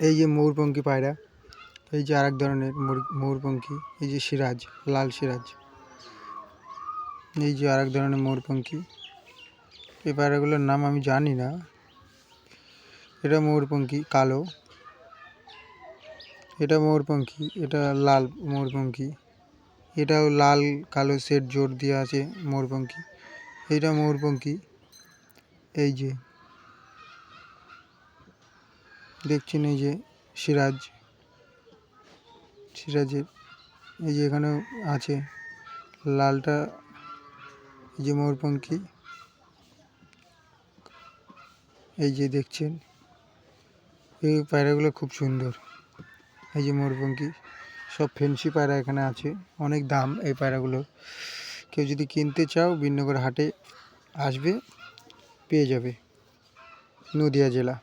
এই যে ময়ূরপঙ্খী পায়রা, এই যে আরেক ধরনের ময়ূর- ময়ূরপঙ্খী, এই যে সিরাজ, লাল সিরাজ, এই যে আরেক ধরনের ময়ূরপঙ্খী। এই পায়রাগুলোর নাম আমি জানি না। এটা ময়ূরপঙ্খী, কালো। এটা ময়ূরপঙ্খী, এটা লাল ময়ূরপঙ্খী। এটাও লাল, কালো সেট জোর দিয়ে আছে ময়ূরপঙ্খী। এইটা ময়ূরপঙ্খী। এই যে দেখছেন এই যে সিরাজ। সিরাজের এই যে এখানেও আছে। লালটা এই যে ময়ূরপঙ্খী এই যে দেখছেন, এই পায়রাগুলো খুব সুন্দর। এই যে ময়ূরপঙ্খী সব ফেন্সি পায়রা এখানে আছে। অনেক দাম এই পায়রাগুলো। কেউ যদি কিনতে চাও, বিন্নগর হাটে আসবে, পেয়ে যাবে। নদিয়া জেলা।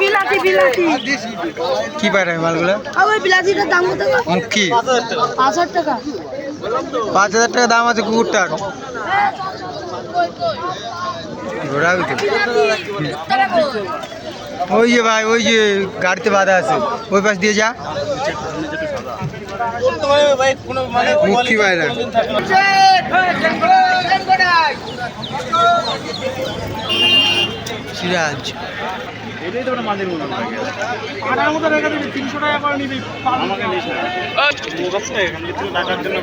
বিলাতি বিলাতি। কি পায়রা মালগুলো? ওই বিলাতিটার দাম কত? মুখী পাঁচ হাজার টাকা। পাঁচ হাজার টাকা দাম আছে কুকুরটার। ঘোড়া বিকেল ওই যে ভাই ওই যে গাড়িতে বাধা আছে ওই পাশ দিয়ে যা মুখী পায়রা সিরাজ এটাই তো একটা মাঝের মনে মতো রেখে দিবি তিনশো টাকা করে নিবি আমাকে নিস না। ও টাকার জন্য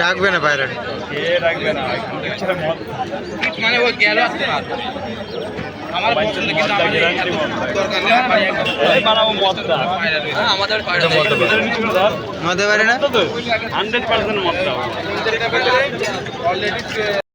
ডাকবে না রাখবে না? মানে ওই গেল আমার পছন্দ কিন্তু আমাদের করে ধর না? Hundred percent মদটা